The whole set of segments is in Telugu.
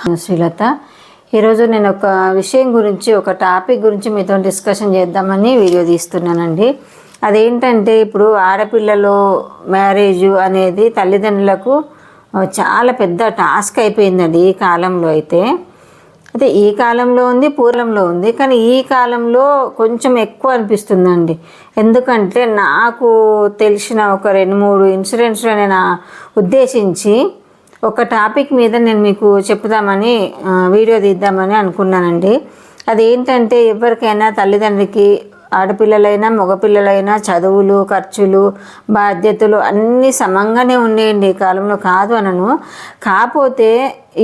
శ్రీలత. ఈరోజు నేను ఒక విషయం గురించి ఒక టాపిక్ గురించి మీతో డిస్కషన్ చేద్దామని వీడియో తీస్తున్నానండి. అదేంటంటే ఇప్పుడు ఆడపిల్లలు మ్యారేజ్ అనేది తల్లిదండ్రులకు చాలా పెద్ద టాస్క్ అయిపోయిందండి ఈ కాలంలో అయితే. అయితే ఈ కాలంలో ఉంది పూర్వంలో ఉంది కానీ ఈ కాలంలో కొంచెం ఎక్కువ అనిపిస్తుందండి. ఎందుకంటే నాకు తెలిసిన ఒక రెండు మూడు ఇన్సిడెంట్స్లో నేను ఉద్దేశించి ఒక టాపిక్ మీద నేను మీకు చెప్దామని వీడియో తీద్దామని అనుకున్నానండి. అదేంటంటే ఎవరికైనా తల్లిదండ్రికి ఆడపిల్లలైనా మగపిల్లలైనా చదువులు ఖర్చులు బాధ్యతలు అన్నీ సమంగానే ఉండేయండి ఈ కాలంలో. కాదు అనను. కాకపోతే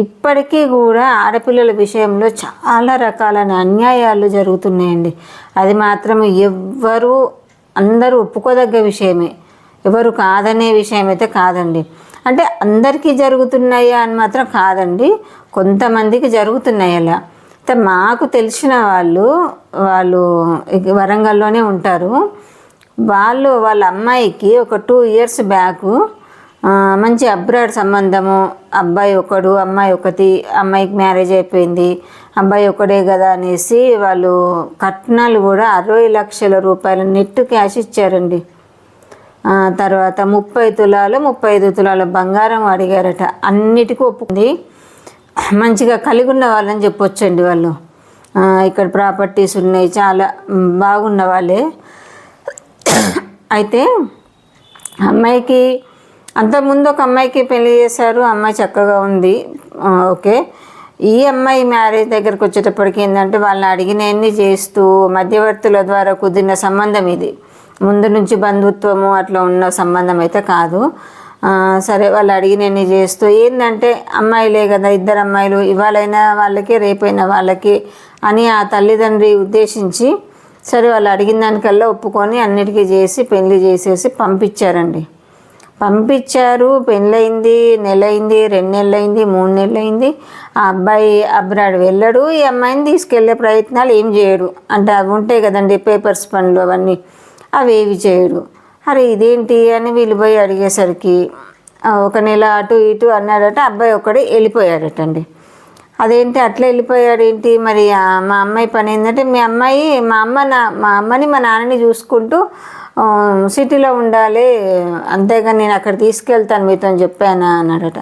ఇప్పటికీ కూడా ఆడపిల్లల విషయంలో చాలా రకాలైన అన్యాయాలు జరుగుతున్నాయండి. అది మాత్రం ఎవ్వరూ అందరూ ఒప్పుకోదగ్గ విషయమే. ఎవరు కాదనే విషయం అయితే కాదండి. అంటే అందరికీ జరుగుతున్నాయా అని మాత్రం కాదండి. కొంతమందికి జరుగుతున్నాయి అలా. అయితే మాకు తెలిసిన వాళ్ళు వాళ్ళు వరంగల్లోనే ఉంటారు. వాళ్ళు వాళ్ళ అమ్మాయికి ఒక టూ ఇయర్స్ బ్యాక్ మంచి అబ్రాడ్ సంబంధము. అబ్బాయి ఒకడు అమ్మాయి ఒకటి అమ్మాయికి మ్యారేజ్ అయిపోయింది. అబ్బాయి ఒకడే కదా అనేసి వాళ్ళు కట్నాలు కూడా అరవై లక్షల రూపాయలు నెట్ క్యాష్ ఇచ్చారండి. తర్వాత ముప్పై తులాలు ముప్పై ఐదు తులాల బంగారం అడిగారట. అన్నిటికీ ఒప్పుకుంది. మంచిగా కలిగి ఉన్న వాళ్ళని చెప్పొచ్చండి వాళ్ళు. ఇక్కడ ప్రాపర్టీస్ ఉన్నాయి చాలా బాగున్న వాళ్ళే. అయితే అమ్మాయికి అంతకుముందు ఒక అమ్మాయికి పెళ్ళి చేశారు అమ్మాయి చక్కగా ఉంది. ఓకే. ఈ అమ్మాయి మ్యారేజ్ దగ్గరకు వచ్చేటప్పటికి ఏంటంటే వాళ్ళని అడిగినవన్నీ చేస్తూ మధ్యవర్తుల ద్వారా కుదిరిన సంబంధం ఇది. ముందు నుంచి బంధుత్వము అట్లా ఉన్న సంబంధం అయితే కాదు. సరే వాళ్ళు అడిగినవన్నీ చేస్తూ ఏంటంటే అమ్మాయిలే కదా ఇద్దరు అమ్మాయిలు ఇవాళైనా వాళ్ళకి రేపైన వాళ్ళకి అని ఆ తల్లిదండ్రి ఉద్దేశించి సరే వాళ్ళు అడిగిన దానికల్లా ఒప్పుకొని అన్నిటికీ చేసి పెళ్ళి చేసేసి పంపించారండి. పంపించారు పెళ్ళయింది నెల అయింది రెండు నెలలు అయింది మూడు నెలలు అయింది ఆ అబ్బాయి అబ్రాడ్ వెళ్ళడు ఈ అమ్మాయిని తీసుకెళ్ళే ప్రయత్నాలు ఏం చేయడు. అంటే అవి ఉంటాయి కదండి పేపర్స్ పనులు అవన్నీ. అవేవి చేయడు. అరే ఇదేంటి అని వీళ్ళు పోయి అడిగేసరికి ఒక నెల అటు ఇటు అన్నాడట అబ్బాయి ఒక్కడే వెళ్ళిపోయాడటండి. అదేంటి అట్లా వెళ్ళిపోయాడు ఏంటి మరి మా అమ్మాయి పని ఏంటంటే మీ అమ్మాయి మా అమ్మ నా మా అమ్మని మా నాన్నని చూసుకుంటూ సిటీలో ఉండాలి అంతేగాని నేను అక్కడ తీసుకెళ్తాను మీతో అని చెప్పాను అన్నాడట.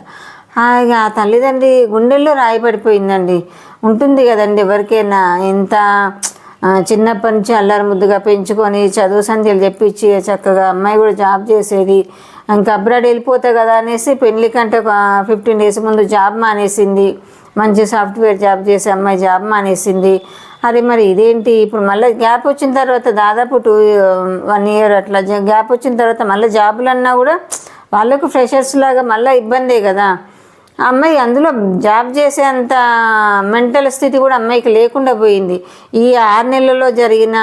ఆ, ఇక ఆ తల్లిదండ్రి గుండెల్లో రాయి పడిపోయిందండి. ఉంటుంది కదండి ఎవరికైనా ఎంత చిన్నప్పటి నుంచి అల్లరి ముద్దుగా పెంచుకొని చదువు సంధ్యలు చెప్పించి చక్కగా అమ్మాయి కూడా జాబ్ చేసేది. ఇంకా అబ్రాడ్ వెళ్ళిపోతా కదా అనేసి పెళ్ళి కంటే ఒక ఫిఫ్టీన్ డేస్ ముందు జాబ్ మానేసింది. మంచి సాఫ్ట్వేర్ జాబ్ చేసే అమ్మాయి జాబ్ మానేసింది. అరే మరి ఇదేంటి? ఇప్పుడు మళ్ళీ గ్యాప్ వచ్చిన తర్వాత దాదాపు టూ వన్ ఇయర్ అట్లా గ్యాప్ వచ్చిన తర్వాత మళ్ళీ జాబులు అన్నా కూడా వాళ్ళకు ఫ్రెషర్స్ లాగా మళ్ళీ ఇబ్బందే కదా. అమ్మాయి అందులో జాబ్ చేసేంత మెంటల్ స్థితి కూడా అమ్మాయికి లేకుండా పోయింది. ఈ ఆరు నెలల్లో జరిగిన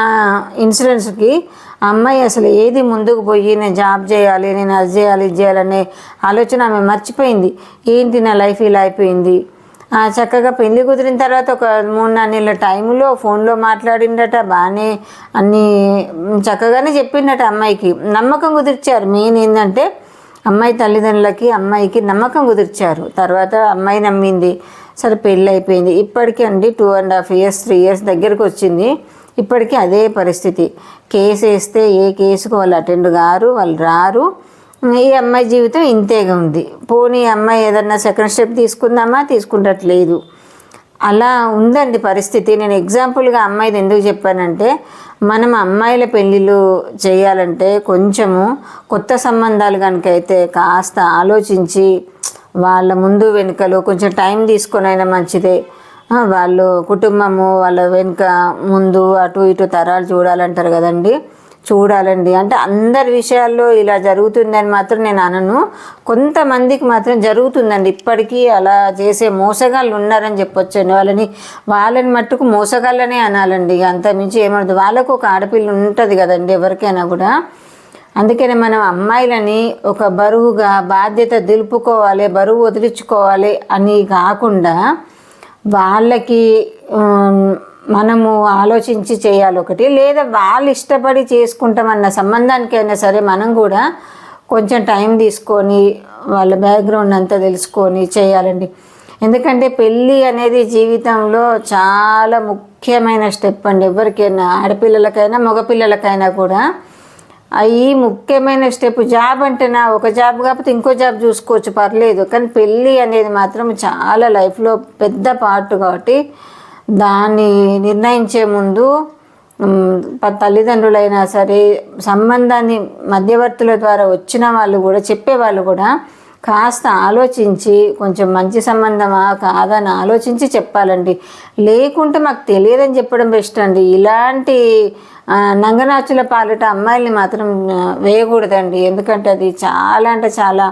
ఇన్సిడెంట్స్కి అమ్మాయి అసలు ఏది ముందుకు పోయి నేను జాబ్ చేయాలి నేను అది చేయాలి ఇది చేయాలనే ఆలోచన ఆమె మర్చిపోయింది. ఏంటి నా లైఫ్ ఇలా అయిపోయింది? ఆ, చక్కగా పెళ్ళి కుదిరిన తర్వాత ఒక మూడు నాలుగు నెలల టైంలో ఫోన్లో మాట్లాడిండట బాగానే అన్నీ చక్కగానే చెప్పిండట అమ్మాయికి. నమ్మకం కుదిర్చారు. మెయిన్ ఏంటంటే అమ్మాయి తల్లిదండ్రులకి అమ్మాయికి నమ్మకం కుదిర్చారు. తర్వాత అమ్మాయి నమ్మింది. సరే పెళ్ళి అయిపోయింది. ఇప్పటికీ అండి two and half years three years దగ్గరకు వచ్చింది. ఇప్పటికీ అదే పరిస్థితి. కేసు వేస్తే ఏ కేసుకు వాళ్ళు అటెండ్ గారు వాళ్ళు రారు. ఈ అమ్మాయి జీవితం ఇంతేగా ఉంది. పోనీ అమ్మాయి ఏదన్నా సెకండ్ స్టెప్ తీసుకుందామా? తీసుకుంటట్లేదు. అలా ఉందండి పరిస్థితి. నేను ఎగ్జాంపుల్గా అమ్మాయిది ఎందుకు చెప్పానంటే మనం అమ్మాయిల పెళ్ళిళ్ళు చేయాలంటే కొంచెము కొత్త సంబంధాలు కనుక అయితే కాస్త ఆలోచించి వాళ్ళ ముందు వెనుకలు కొంచెం టైం తీసుకునైనా మంచిదే. వాళ్ళు కుటుంబము వాళ్ళ వెనుక ముందు అటు ఇటు తరాలు చూడాలంటారు కదండి. చూడాలండి. అంటే అందరి విషయాల్లో ఇలా జరుగుతుందని మాత్రం నేను అనను. కొంతమందికి మాత్రం జరుగుతుందండి. ఇప్పటికీ అలా చేసే మోసగాళ్ళు ఉన్నారని చెప్పొచ్చండి. వాళ్ళని వాళ్ళని మట్టుకు మోసగాళ్ళనే అనాలండి. ఇక అంత మించి ఏమవుతుంది వాళ్ళకు ఒక ఆడపిల్ల ఉంటుంది కదండి ఎవరికైనా కూడా. అందుకనే మనం అమ్మాయిలని ఒక బరువుగా బాధ్యత దులుపుకోవాలి బరువు వదిలించుకోవాలి అని కాకుండా వాళ్ళకి మనము ఆలోచించి చేయాలి ఒకటి లేదా వాళ్ళు ఇష్టపడి చేసుకుంటామన్న సంబంధానికైనా సరే మనం కూడా కొంచెం టైం తీసుకొని వాళ్ళ బ్యాక్గ్రౌండ్ అంతా తెలుసుకొని చేయాలండి. ఎందుకంటే పెళ్ళి అనేది జీవితంలో చాలా ముఖ్యమైన స్టెప్ అండి. ఎవరికైనా ఆడపిల్లలకైనా మగపిల్లలకైనా కూడా అవి ఈ ముఖ్యమైన స్టెప్ జాబ్ అంటేనా ఒక జాబ్ కాకపోతే ఇంకో జాబ్ చూసుకోవచ్చు పర్లేదు. కానీ పెళ్ళి అనేది మాత్రం చాలా లైఫ్లో పెద్ద పార్ట్ కాబట్టి దాన్ని నిర్ణయించే ముందు తల్లిదండ్రులైనా సరే సంబంధాన్ని మధ్యవర్తుల ద్వారా వచ్చిన వాళ్ళు కూడా చెప్పేవాళ్ళు కూడా కాస్త ఆలోచించి కొంచెం మంచి సంబంధమా కాదని ఆలోచించి చెప్పాలండి. లేకుంటే మాకు తెలియదని చెప్పడం బెస్ట్ అండి. ఇలాంటి నంగనాచుల పాలిట అమ్మాయిల్ని మాత్రం వేయకూడదండి. ఎందుకంటే అది చాలా అంటే చాలా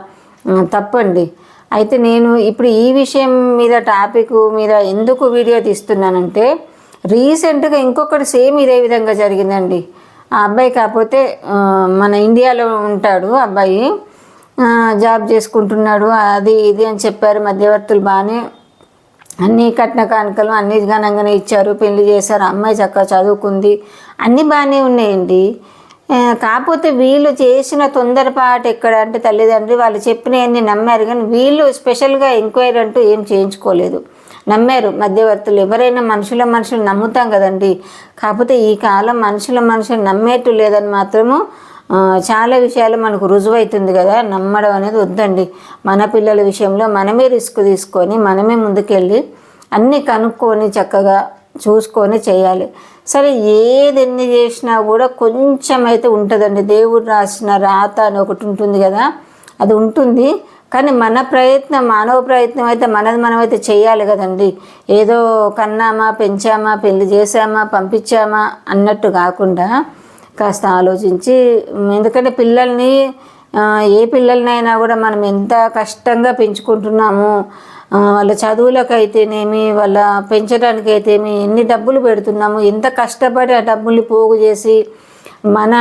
తప్పండి. అయితే నేను ఇప్పుడు ఈ విషయం మీద టాపిక్ మీద ఎందుకు వీడియో తీస్తున్నానంటే రీసెంట్గా ఇంకొకటి సేమ్ ఇదే విధంగా జరిగిందండి. ఆ అబ్బాయి కాకపోతే మన ఇండియాలో ఉంటాడు అబ్బాయి. జాబ్ చేసుకుంటున్నాడు అది ఇది అని చెప్పారు మధ్యవర్తులు బాగానే అన్ని కట్న కానుకలు అన్ని ఘనంగానే ఇచ్చారు పెళ్ళి చేశారు అమ్మాయి చక్కగా చదువుకుంది అన్నీ బాగానే ఉన్నాయండి. కాకపోతే వీళ్ళు చేసిన తొందరపాటు ఎక్కడ అంటే తల్లిదండ్రి వాళ్ళు చెప్పినవన్నీ నమ్మారు కానీ వీళ్ళు స్పెషల్గా ఎంక్వైరీ అంటూ ఏం చేయించుకోలేదు. నమ్మారు మధ్యవర్తులు. ఎవరైనా మనుషుల మనుషులు నమ్ముతాం కదండి. కాకపోతే ఈ కాలం మనుషుల మనుషులు నమ్మేట్టు లేదని మాత్రము చాలా విషయాలు మనకు రుజువైతుంది కదా. నమ్మడం అనేది వద్దండి. మన పిల్లల విషయంలో మనమే రిస్క్ తీసుకొని మనమే ముందుకెళ్ళి అన్నీ కనుక్కొని చక్కగా చూసుకొని చేయాలి. సరే ఏది ఎన్ని చేసినా కూడా కొంచెం అయితే ఉంటుందండి. దేవుడు రాసిన రాత అని ఒకటి ఉంటుంది కదా అది ఉంటుంది. కానీ మన ప్రయత్నం మానవ ప్రయత్నం అయితే మనది మనమైతే చేయాలి కదండి. ఏదో కన్నామా పెంచామా పెళ్ళి చేసామా పంపించామా అన్నట్టు కాకుండా కాస్త ఆలోచించి ఎందుకంటే పిల్లల్ని ఏ పిల్లలనైనా కూడా మనం ఎంత కష్టంగా పెంచుకుంటున్నాము వాళ్ళ చదువులకైతేనేమి వాళ్ళ పెంచడానికి అయితేమి ఎన్ని డబ్బులు పెడుతున్నాము ఎంత కష్టపడి ఆ డబ్బుల్ని పోగు చేసి మన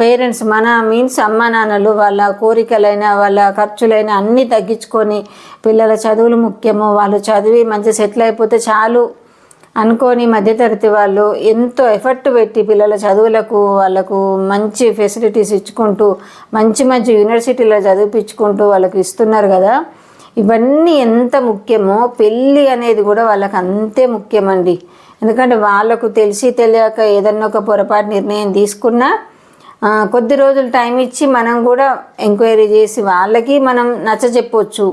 పేరెంట్స్ మన మీన్స్ అమ్మ నాన్నలు వాళ్ళ కోరికలైనా వాళ్ళ ఖర్చులైనా అన్నీ తగ్గించుకొని పిల్లల చదువులు ముఖ్యము వాళ్ళు చదివి మంచి సెటిల్ అయిపోతే చాలు అనుకోని మధ్యతరగతి వాళ్ళు ఎంతో ఎఫర్ట్ పెట్టి పిల్లల చదువులకు వాళ్ళకు మంచి ఫెసిలిటీస్ ఇచ్చుకుంటూ మంచి మంచి యూనివర్సిటీలో చదివిపించుకుంటూ వాళ్ళకి ఇస్తున్నారు కదా. ఇవన్నీ ఎంత ముఖ్యమో పెళ్ళి అనేది కూడా వాళ్ళకి అంతే ముఖ్యమండి. ఎందుకంటే వాళ్ళకు తెలిసి తెలియక ఏదన్నా ఒక పొరపాటు నిర్ణయం తీసుకున్నా కొద్ది రోజులు టైం ఇచ్చి మనం కూడా ఎంక్వైరీ చేసి వాళ్ళకి మనం నచ్చ చెప్పొచ్చు.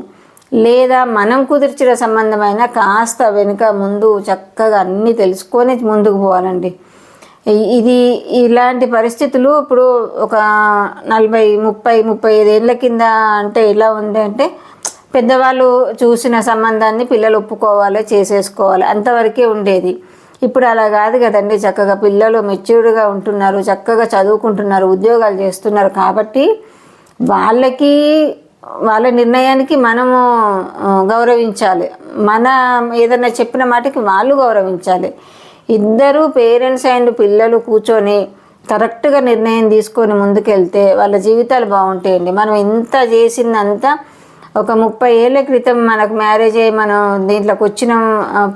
లేదా మనం కుదిర్చిన సంబంధమైన కాస్త వెనుక ముందు చక్కగా అన్నీ తెలుసుకొని ముందుకు పోవాలండి. ఇది ఇలాంటి పరిస్థితులు ఇప్పుడు ఒక నలభై ముప్పై ముప్పై ఐదేళ్ళ కింద అంటే ఎలా ఉంది అంటే పెద్దవాళ్ళు చూసిన సంబంధాన్ని పిల్లలు ఒప్పుకోవాలి చేసేసుకోవాలి అంతవరకే ఉండేది. ఇప్పుడు అలా కాదు కదండి. చక్కగా పిల్లలు మెచ్యూర్డ్గా ఉంటున్నారు చక్కగా చదువుకుంటున్నారు ఉద్యోగాలు చేస్తున్నారు కాబట్టి వాళ్ళకి వాళ్ళ నిర్ణయానికి మనము గౌరవించాలి. మన ఏదైనా చెప్పిన మాటకి వాళ్ళు గౌరవించాలి. ఇద్దరు పేరెంట్స్ అండ్ పిల్లలు కూర్చొని కరెక్ట్గా నిర్ణయం తీసుకొని ముందుకెళ్తే వాళ్ళ జీవితాలు బాగుంటాయండి. మనం ఎంత చేసిందంతా ఒక ముప్పై ఏళ్ళ క్రితం మనకు మ్యారేజ్ అయ్యి మనం దీంట్లోకి వచ్చిన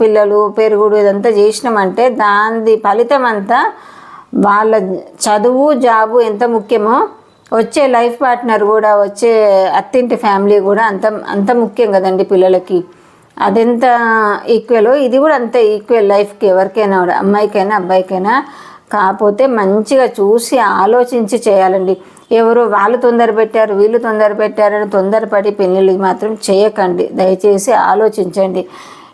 పిల్లలు పెరుగుడు ఇదంతా చేసినామంటే దాని ఫలితం అంతా వాళ్ళ చదువు జాబు ఎంత ముఖ్యమో వచ్చే లైఫ్ పార్ట్నర్ కూడా వచ్చే అత్తింటి ఫ్యామిలీ కూడా అంత అంత ముఖ్యం కదండి పిల్లలకి. అదెంత ఈక్వలో? ఇది కూడా అంతే ఈక్వల్ లైఫ్కి ఎవరికైనా కూడా అమ్మాయికైనా అబ్బాయికైనా. కాకపోతే మంచిగా చూసి ఆలోచించి చేయాలండి. ఎవరు వాళ్ళు తొందర పెట్టారు వీళ్ళు తొందర పెట్టారని తొందరపడి పెళ్ళిళ్ళు మాత్రం చేయకండి. దయచేసి ఆలోచించండి.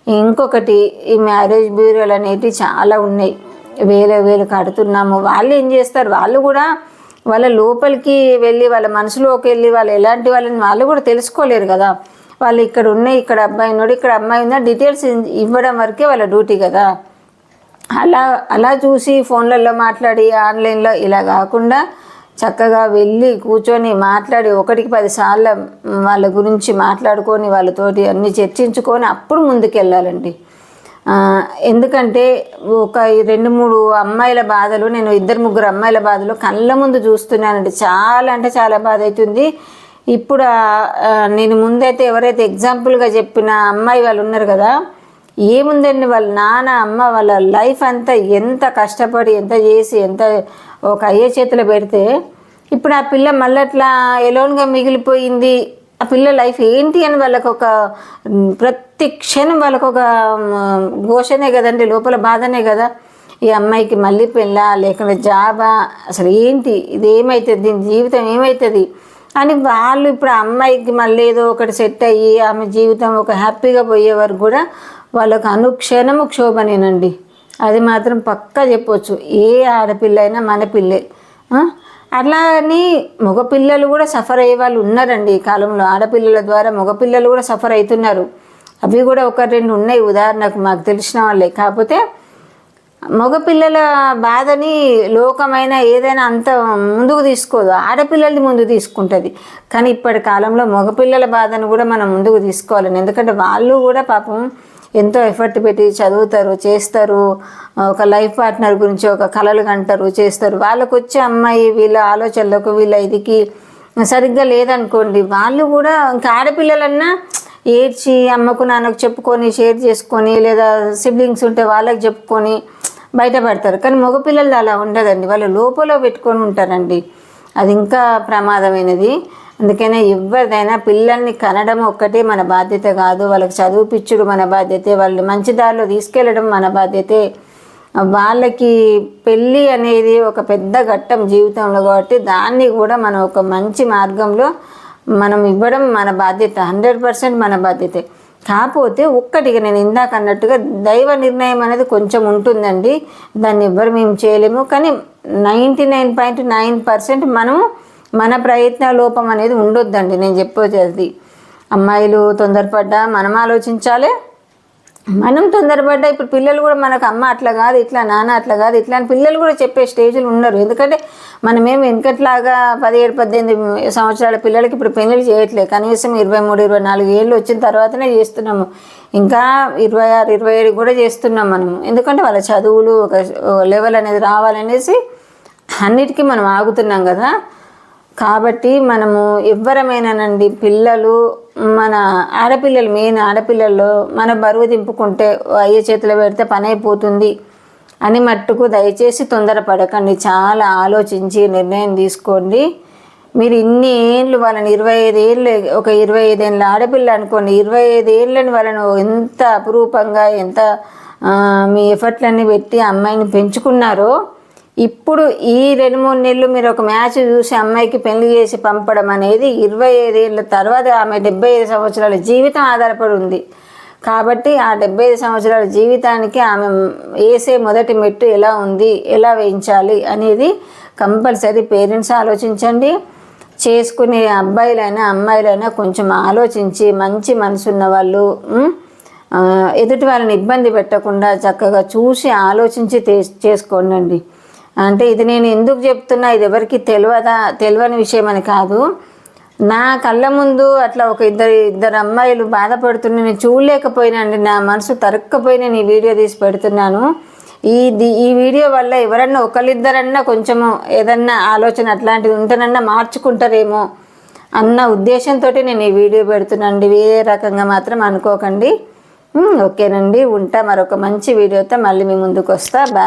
ఇంకొకటి ఈ మ్యారేజ్ బ్యూరోలు అనేటివి చాలా ఉన్నాయి. వేల వేలు కడుతున్నాము. వాళ్ళు ఏం చేస్తారు? వాళ్ళు కూడా వాళ్ళ లోపలికి వెళ్ళి వాళ్ళ మనసులోకి వెళ్ళి వాళ్ళు ఎలాంటి వాళ్ళని వాళ్ళు కూడా తెలుసుకోలేరు కదా. వాళ్ళు ఇక్కడ ఉన్నాయి ఇక్కడ అబ్బాయి ఉన్నాడు ఇక్కడ అమ్మాయి ఉందా డీటెయిల్స్ ఇవ్వడం వరకే వాళ్ళ డ్యూటీ కదా. అలా అలా చూసి ఫోన్లలో మాట్లాడి ఆన్లైన్లో ఇలా కాకుండా చక్కగా వెళ్ళి కూర్చొని మాట్లాడి ఒకటికి పదిసార్లు వాళ్ళ గురించి మాట్లాడుకొని వాళ్ళతోటి అన్ని చర్చించుకొని అప్పుడు ముందుకెళ్ళాలండి. ఎందుకంటే ఒక రెండు మూడు అమ్మాయిల బాధలు నేను ఇద్దరు ముగ్గురు అమ్మాయిల బాధలు కళ్ళ ముందు చూస్తున్నానండి. చాలా అంటే చాలా బాధ అవుతుంది ఇప్పుడు నేను ముందైతే ఎవరైతే ఎగ్జాంపుల్గా చెప్పిన అమ్మాయి వాళ్ళు ఉన్నారు కదా ఏముందండి వాళ్ళ నాన్న అమ్మ వాళ్ళ లైఫ్ అంతా ఎంత కష్టపడి ఎంత చేసి ఎంత ఒక అయ్యే చేతిలో పెడితే ఇప్పుడు ఆ పిల్ల మళ్ళీ అట్లా ఎలోన్గా మిగిలిపోయింది. ఆ పిల్ల లైఫ్ ఏంటి అని వాళ్ళకు ఒక ప్రతి క్షణం వాళ్ళకు ఒక ఘోషనే కదండి లోపల బాధనే కదా. ఈ అమ్మాయికి మళ్ళీ పిల్ల లేకుండా జాబా అసలు ఏంటి? ఇది ఏమవుతుంది దీని జీవితం ఏమవుతుంది అని వాళ్ళు ఇప్పుడు ఆ అమ్మాయికి మళ్ళీ ఏదో ఒకటి సెట్ అయ్యి ఆమె జీవితం ఒక హ్యాపీగా పోయే వరకు కూడా వాళ్ళకు అనుక్షణము క్షోభనేనండి. అది మాత్రం పక్కా చెప్పొచ్చు. ఏ ఆడపిల్ల అయినా మన పిల్లే. ఆ? అట్లా అని మగపిల్లలు కూడా సఫర్ అయ్యే వాళ్ళు ఉన్నారండి ఈ కాలంలో. ఆడపిల్లల ద్వారా మగపిల్లలు కూడా సఫర్ అవుతున్నారు అవి కూడా ఒక రెండు ఉన్నాయి ఉదాహరణకు మాకు తెలిసిన వాళ్ళే. కాకపోతే మగపిల్లల బాధని లోకమైన ఏదైనా అంత ముందుకు తీసుకోదు. ఆడపిల్లలది ముందు తీసుకుంటుంది. కానీ ఇప్పటి కాలంలో మగపిల్లల బాధను కూడా మనం ముందుకు తీసుకోవాలని. ఎందుకంటే వాళ్ళు కూడా పాపం ఎంతో ఎఫర్ట్ పెట్టి చదువుతారు చేస్తారు ఒక లైఫ్ పార్ట్నర్ గురించి ఒక కళలు కంటారు చేస్తారు. వాళ్ళకు వచ్చే అమ్మాయి వీళ్ళ ఆలోచనలకు వీళ్ళ ఇదికి సరిగ్గా లేదనుకోండి వాళ్ళు కూడా ఇంకా ఆడపిల్లలన్నా ఏడ్చి అమ్మకు నాన్నకు చెప్పుకొని షేర్ చేసుకొని లేదా సిబ్లింగ్స్ ఉంటే వాళ్ళకి చెప్పుకొని బయటపడతారు. కానీ మగపిల్లలు అలా ఉండదండి. వాళ్ళు లోపల పెట్టుకొని ఉంటారండి. అది ఇంకా ప్రమాదమైనది. అందుకనే ఎవరిదైనా పిల్లల్ని కనడం ఒక్కటే మన బాధ్యత కాదు. వాళ్ళకి చదువుపిచ్చుడు మన బాధ్యతే వాళ్ళు మంచి దారిలో తీసుకెళ్ళడం మన బాధ్యతే. వాళ్ళకి పెళ్ళి అనేది ఒక పెద్ద ఘట్టం జీవితంలో కాబట్టి దాన్ని కూడా మనం ఒక మంచి మార్గంలో మనం ఇవ్వడం మన బాధ్యత హండ్రెడ్ పర్సెంట్ మన బాధ్యతే. కాకపోతే ఒక్కటిగా నేను ఇందాక అన్నట్టుగా దైవ నిర్ణయం అనేది కొంచెం ఉంటుందండి. దాన్ని ఎవ్వరు మేము చేయలేము. కానీ ninety nine point nine percent మనం మన ప్రయత్న లోపం అనేది ఉండొద్దండి. నేను చెప్పేది అమ్మాయిలు తొందరపడ్డా మనం ఆలోచించాలి. మనం తొందరపడ్డా ఇప్పుడు పిల్లలు కూడా మనకు అమ్మ అట్లా కాదు ఇట్లా నాన్న అట్లా కాదు ఇట్లా అని పిల్లలు కూడా చెప్పే స్టేజ్లు ఉన్నారు ఎందుకంటే మనమేం వెనకట్లాగా పదిహేడు పద్దెనిమిది సంవత్సరాల పిల్లలకి ఇప్పుడు పెళ్ళిళ్ళు చేయట్లేదు కనీసం ఇరవై మూడు ఇరవై నాలుగు ఏళ్ళు వచ్చిన తర్వాతనే చేస్తున్నాము. ఇంకా ఇరవై ఆరు ఇరవై ఏడు కూడా చేస్తున్నాం మనము. ఎందుకంటే వాళ్ళ చదువులు ఒక లెవెల్ అనేది రావాలనేసి అన్నిటికీ మనం ఆగుతున్నాం కదా. కాబట్టి మనము ఎవ్వరమైనానండి పిల్లలు మన ఆడపిల్లలు మెయిన్ ఆడపిల్లల్లో మన బరువు దింపుకుంటే అయ్యే చేతిలో పెడితే పని అయిపోతుంది అని మట్టుకు దయచేసి తొందరపడకండి. చాలా ఆలోచించి నిర్ణయం తీసుకోండి. మీరు ఇన్ని ఏళ్ళు వాళ్ళని ఇరవై ఐదు ఏళ్ళు ఒక ఇరవై ఐదేళ్ళ ఆడపిల్ల అనుకోండి ఇరవై ఐదు ఏళ్ళని వాళ్ళను ఎంత అపురూపంగా ఎంత మీ ఎఫర్ట్లన్నీ పెట్టి అమ్మాయిని పెంచుకున్నారో ఇప్పుడు ఈ రెండు మూడు నెలలు మీరు ఒక మ్యాచ్ చూసి అమ్మాయికి పెళ్ళి చేసి పంపడం అనేది ఇరవై ఐదేళ్ళ తర్వాత ఆమె డెబ్బై ఐదు సంవత్సరాల జీవితం ఆధారపడి ఉంది. కాబట్టి ఆ డెబ్బై ఐదు సంవత్సరాల జీవితానికి ఆమె వేసే మొదటి మెట్టు ఎలా ఉంది ఎలా వేయించాలి అనేది కంపల్సరీ పేరెంట్స్ ఆలోచించండి. చేసుకునే అబ్బాయిలైనా అమ్మాయిలైనా కొంచెం ఆలోచించి మంచి మనసున్న వాళ్ళు ఎదుటి వాళ్ళని ఇబ్బంది పెట్టకుండా చక్కగా చూసి ఆలోచించి చేసుకోండి అంటే ఇది నేను ఎందుకు చెప్తున్నా ఇది ఎవరికి తెలియదా తెలియని విషయం అని కాదు. నా కళ్ళ ముందు అట్లా ఒక ఇద్దరు ఇద్దరు అమ్మాయిలు బాధపడుతున్న నేను చూడలేకపోయినండి నా మనసు తరక్కపోయి నేను ఈ వీడియో తీసి పెడుతున్నాను. ఈ ఈ వీడియో వల్ల ఎవరన్నా ఒకరిద్దరన్నా కొంచెము ఏదన్నా ఆలోచన అట్లాంటిది ఉంటేనన్నా మార్చుకుంటారేమో అన్న ఉద్దేశంతో నేను ఈ వీడియో పెడుతున్నాండి వేరే రకంగా మాత్రం అనుకోకండి. ఓకేనండి. ఉంటా మరొక మంచి వీడియోతో మళ్ళీ మీ ముందుకు వస్తా బాయ్.